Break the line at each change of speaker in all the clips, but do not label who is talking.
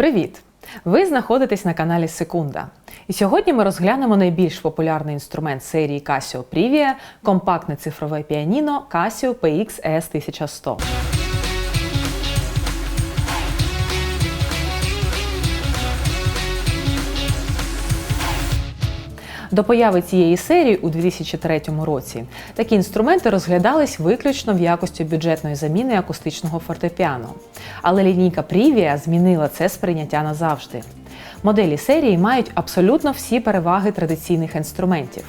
Привіт! Ви знаходитесь на каналі Секунда. І сьогодні ми розглянемо найбільш популярний інструмент серії Casio Privia – компактне цифрове піаніно Casio PX S1100. До появи цієї серії у 2003 році такі інструменти розглядались виключно в якості бюджетної заміни акустичного фортепіано. Але лінійка Privia змінила це сприйняття назавжди. Моделі серії мають абсолютно всі переваги традиційних інструментів,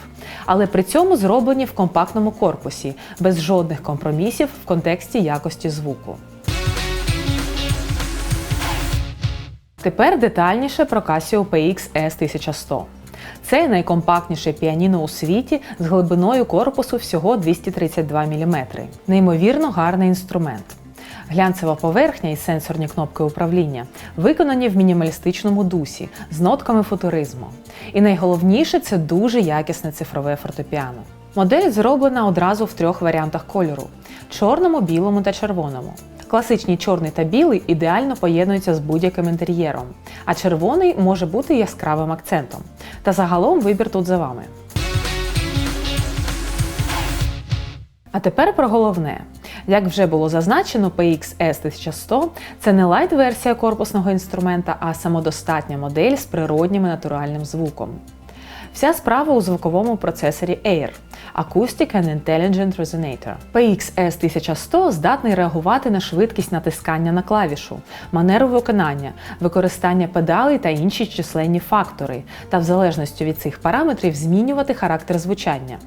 але при цьому зроблені в компактному корпусі, без жодних компромісів в контексті якості звуку. Тепер детальніше про Casio PX S1100. Це найкомпактніше піаніно у світі з глибиною корпусу всього 232 мм. Неймовірно гарний інструмент. Глянцева поверхня і сенсорні кнопки управління виконані в мінімалістичному дусі з нотками футуризму. І найголовніше це дуже якісне цифрове фортепіано. Модель зроблена одразу в трьох варіантах кольору: чорному, білому та червоному. Класичні чорний та білий ідеально поєднуються з будь-яким інтер'єром, а червоний може бути яскравим акцентом. Та загалом вибір тут за вами. А тепер про головне. Як вже було зазначено, PX S1100 це не лайт-версія корпусного інструмента, а самодостатня модель з природнім і натуральним звуком. Вся справа у звуковому процесорі AIR Acoustic and Intelligent Resonator. PX S1100 здатний реагувати на швидкість натискання на клавішу, манеру виконання, використання педалей та інші численні фактори, та в залежності від цих параметрів змінювати характер звучання.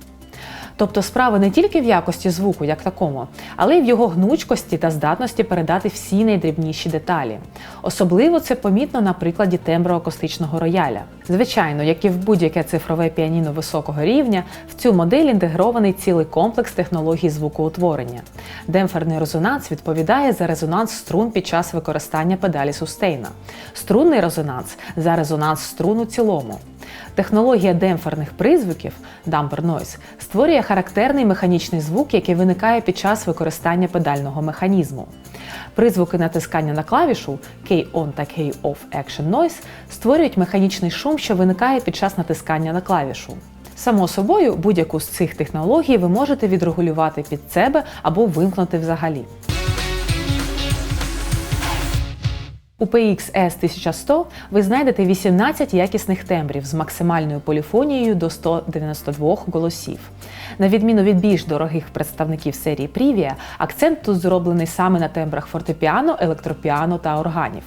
Тобто справа не тільки в якості звуку, як такому, але й в його гнучкості та здатності передати всі найдрібніші деталі. Особливо це помітно на прикладі тембру акустичного рояля. Звичайно, як і в будь-яке цифрове піаніно високого рівня, в цю модель інтегрований цілий комплекс технологій звукоутворення. Демпферний резонанс відповідає за резонанс струн під час використання педалі сустейна, струнний резонанс за резонанс струн у цілому. Технологія демпферних призвуків damper noise створює характерний механічний звук, який виникає під час використання педального механізму. Призвуки натискання на клавішу K-on та K-off Action Noise створюють механічний шум, що виникає під час натискання на клавішу. Само собою, будь-яку з цих технологій ви можете відрегулювати під себе або вимкнути взагалі. У PX S1100 ви знайдете 18 якісних тембрів з максимальною поліфонією до 192 голосів. На відміну від більш дорогих представників серії Privia, акцент тут зроблений саме на тембрах фортепіано, електропіано та органів.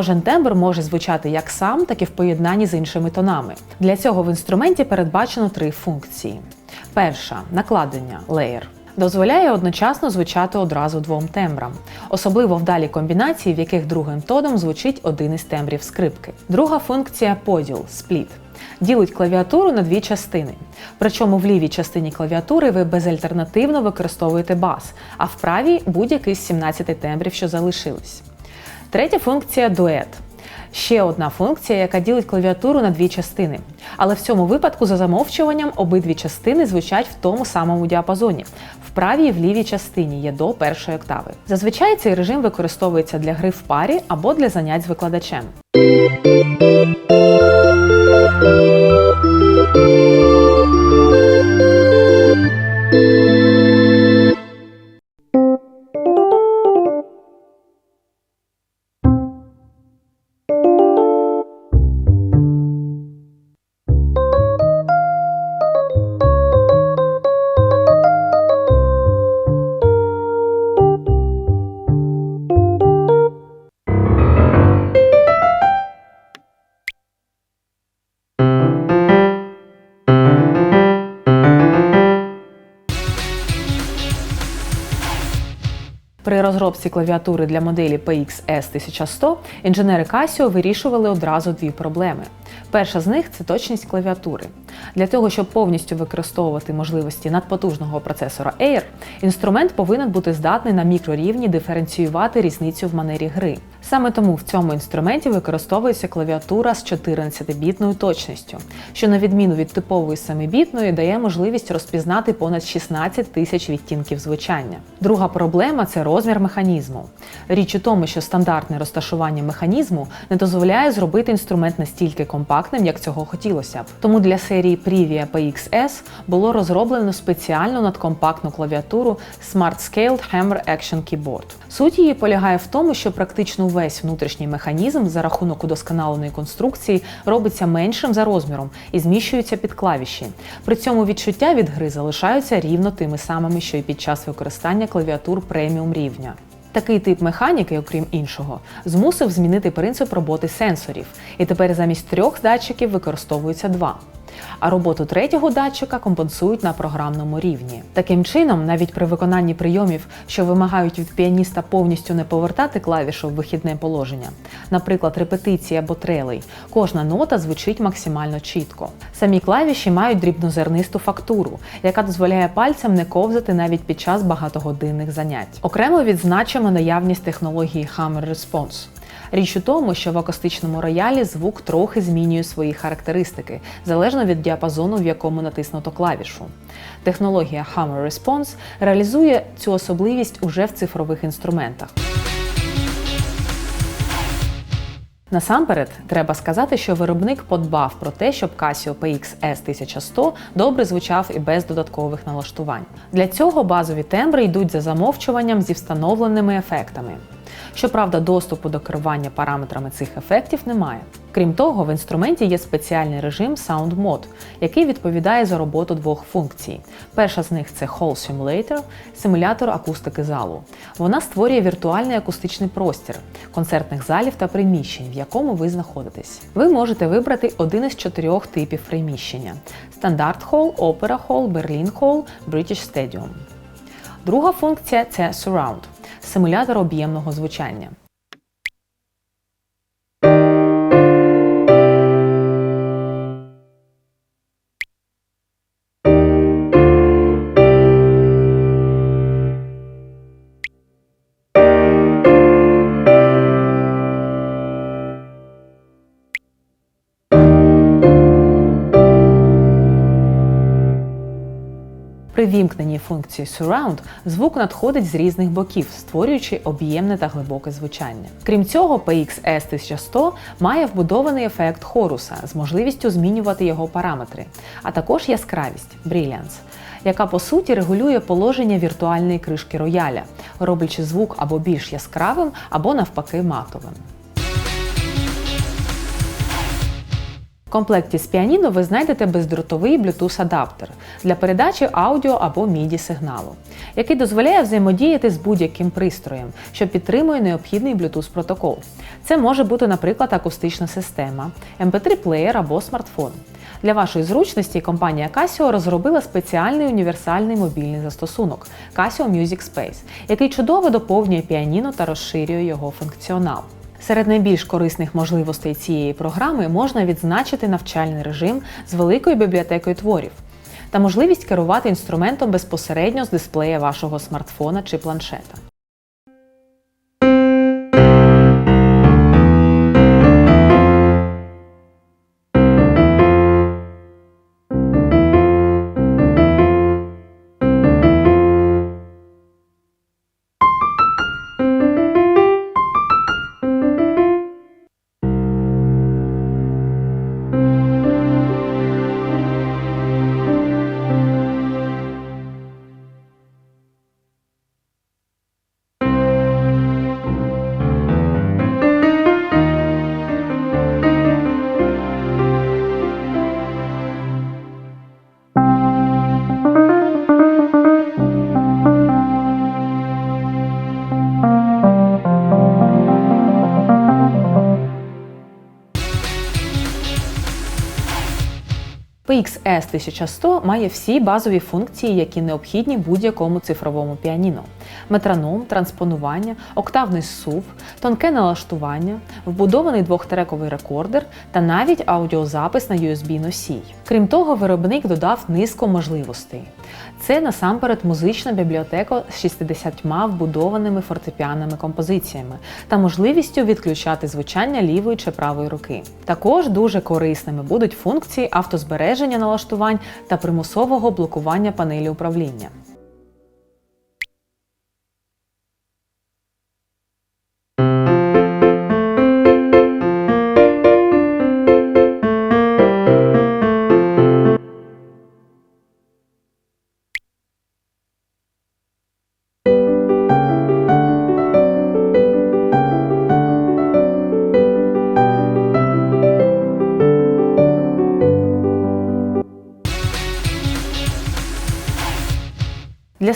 Кожен тембр може звучати як сам, так і в поєднанні з іншими тонами. Для цього в інструменті передбачено три функції. Перша накладення layer. Дозволяє одночасно звучати одразу двом тембрам, особливо вдалі комбінації, в яких другим тоном звучить один із тембрів скрипки. Друга функція поділ спліт. Ділить клавіатуру на дві частини. Причому в лівій частині клавіатури ви безальтернативно використовуєте бас, а в правій будь-який з 17 тембрів, що залишились. Третя функція дует. Ще одна функція, яка ділить клавіатуру на дві частини. Але в цьому випадку, за замовчуванням, обидві частини звучать в тому самому діапазоні. В правій і в лівій частині є до першої октави. Зазвичай цей режим використовується для гри в парі або для занять з викладачем. Розробці клавіатури для моделі PXS 1100 інженери Casio вирішували одразу дві проблеми. Перша з них це точність клавіатури. Для того, щоб повністю використовувати можливості надпотужного процесора Air, інструмент повинен бути здатний на мікрорівні диференціювати різницю в манері гри. Саме тому в цьому інструменті використовується клавіатура з 14-бітною точністю, що на відміну від типової 7-бітної дає можливість розпізнати понад 16 тисяч відтінків звучання. Друга проблема це розмір механізму. Річ у тому, що стандартне розташування механізму не дозволяє зробити інструмент настільки компактним, як цього хотілося б. Тому для серії Privia PXS було розроблено спеціальну надкомпактну клавіатуру Smart Scaled Hammer Action Keyboard. Суть її полягає в тому, що практично весь внутрішній механізм за рахунок удосконаленої конструкції робиться меншим за розміром і зміщується під клавіші. При цьому відчуття від гри залишаються рівно тими самими, що й під час використання клавіатур преміум рівня. Такий тип механіки, окрім іншого, змусив змінити принцип роботи сенсорів, і тепер замість трьох датчиків використовується два. А роботу третього датчика компенсують на програмному рівні. Таким чином, навіть при виконанні прийомів, що вимагають від піаніста повністю не повертати клавішу в вихідне положення, наприклад, репетиції або трелей, кожна нота звучить максимально чітко. Самі клавіші мають дрібнозернисту фактуру, яка дозволяє пальцям не ковзати навіть під час багатогодинних занять. Окремо відзначимо наявність технології Hammer Response. Річ у тому, що в акустичному роялі звук трохи змінює свої характеристики, залежно від діапазону, в якому натиснуто клавішу. Технологія Hammer Response реалізує цю особливість уже в цифрових інструментах. Насамперед, треба сказати, що виробник подбав про те, щоб Casio PXS 1100 добре звучав і без додаткових налаштувань. Для цього базові тембри йдуть за замовчуванням зі встановленими ефектами. Щоправда, доступу до керування параметрами цих ефектів немає. Крім того, в інструменті є спеціальний режим Sound Mode, який відповідає за роботу двох функцій. Перша з них це Hall Simulator – симулятор акустики залу. Вона створює віртуальний акустичний простір концертних залів та приміщень, в якому ви знаходитесь. Ви можете вибрати один із чотирьох типів приміщення: стандарт Hall, Opera Hall, Berlin Hall, British Stadium. Друга функція це Surround – симулятор об'ємного звучання. При вімкненні функції Surround звук надходить з різних боків, створюючи об'ємне та глибоке звучання. Крім цього, PXS 1100 має вбудований ефект хоруса з можливістю змінювати його параметри, а також яскравість Brilliance, яка по суті регулює положення віртуальної кришки рояля, роблячи звук або більш яскравим, або навпаки матовим. В комплекті з піаніно ви знайдете бездротовий Bluetooth-адаптер для передачі аудіо або MIDI сигналу, який дозволяє взаємодіяти з будь-яким пристроєм, що підтримує необхідний Bluetooth протокол. Це може бути, наприклад, акустична система, MP3-плеєр або смартфон. Для вашої зручності компанія Casio розробила спеціальний універсальний мобільний застосунок Casio Music Space, який чудово доповнює піаніно та розширює його функціонал. Серед найбільш корисних можливостей цієї програми можна відзначити навчальний режим з великою бібліотекою творів та можливість керувати інструментом безпосередньо з дисплея вашого смартфона чи планшета. PXS 1100 має всі базові функції, які необхідні будь-якому цифровому піаніно. Метроном, транспонування, октавний сув, тонке налаштування, вбудований двохтрековий рекордер та навіть аудіозапис на USB-носій. Крім того, виробник додав низку можливостей. Це насамперед музична бібліотека з 60 вбудованими фортепіанними композиціями та можливістю відключати звучання лівої чи правої руки. Також дуже корисними будуть функції автозбереження налаштувань та примусового блокування панелі управління.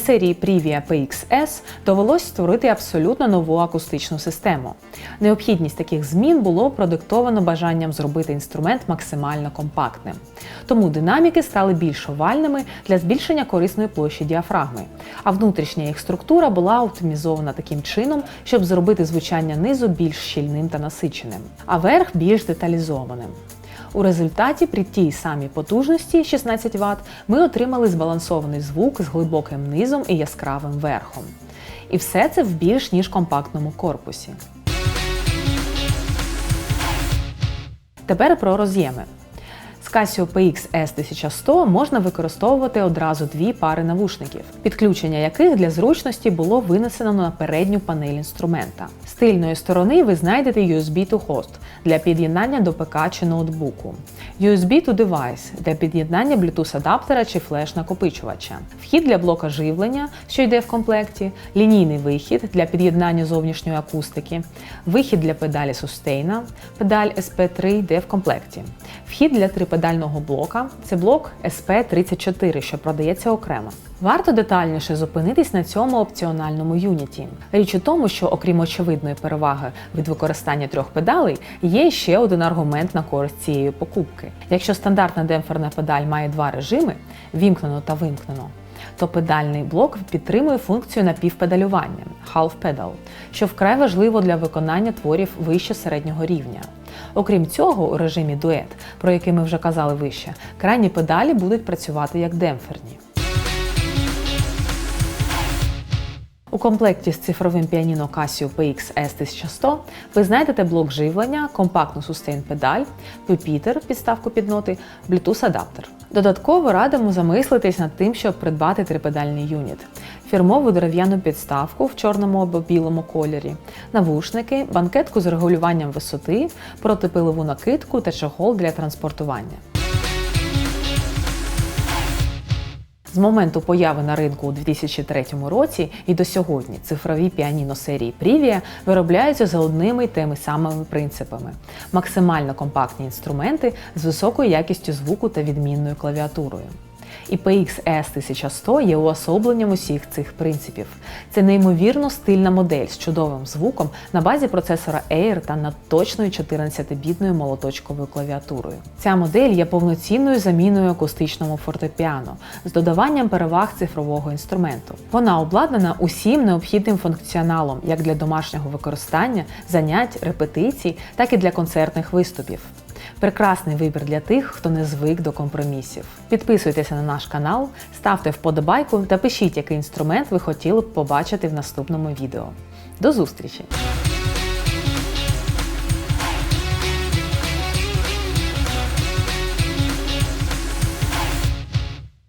Серії Privia PXS довелось створити абсолютно нову акустичну систему. Необхідність таких змін було продиктовано бажанням зробити інструмент максимально компактним. Тому динаміки стали більш овальними для збільшення корисної площі діафрагми, а внутрішня їх структура була оптимізована таким чином, щоб зробити звучання низу більш щільним та насиченим, а верх більш деталізованим. У результаті при тій самій потужності 16 Вт ми отримали збалансований звук з глибоким низом і яскравим верхом. І все це в більш ніж компактному корпусі. Тепер про роз'єми. Casio PX S1100 можна використовувати одразу дві пари навушників, підключення яких для зручності було винесено на передню панель інструмента. З тильної сторони ви знайдете USB to host для під'єднання до ПК чи ноутбуку, USB to device для під'єднання Bluetooth адаптера чи флеш-накопичувача, вхід для блока живлення, що йде в комплекті, лінійний вихід для під'єднання зовнішньої акустики, вихід для педалі сустейна, педаль SP3 йде в комплекті, вхід для трипедального блока це блок SP34, що продається окремо. Варто детальніше зупинитись на цьому опціональному юніті. Річ у тому, що окрім очевидної переваги від використання трьох педалей, є ще один аргумент на користь цієї покупки. Якщо стандартна демпферна педаль має два режими вімкнено та вимкнено, то педальний блок підтримує функцію напівпедалювання half pedal, що вкрай важливо для виконання творів вище середнього рівня. Окрім цього, у режимі дует, про який ми вже казали вище, крайні педалі будуть працювати як демпферні. У комплекті з цифровим піаніно Casio PX S1100 ви знайдете блок живлення, компактну сустейн педаль, пюпітер, підставку під ноти, Bluetooth адаптер. Додатково радимо замислитись над тим, щоб придбати трипедальний юніт, фірмову дерев'яну підставку в чорному або білому кольорі, навушники, банкетку з регулюванням висоти, протипилову накидку та чохол для транспортування. З моменту появи на ринку у 2003 році і до сьогодні цифрові піаніно серії Privia виробляються за одними й тими самими принципами: максимально компактні інструменти з високою якістю звуку та відмінною клавіатурою. І PX S1100 є уособленням усіх цих принципів. Це неймовірно стильна модель з чудовим звуком на базі процесора Air та над точною 14-бітною молоточковою клавіатурою. Ця модель є повноцінною заміною акустичному фортепіано з додаванням переваг цифрового інструменту. Вона обладнана усім необхідним функціоналом як для домашнього використання, занять, репетицій, так і для концертних виступів. Прекрасний вибір для тих, хто не звик до компромісів. Підписуйтеся на наш канал, ставте вподобайку та пишіть, який інструмент ви хотіли б побачити в наступному відео. До зустрічі!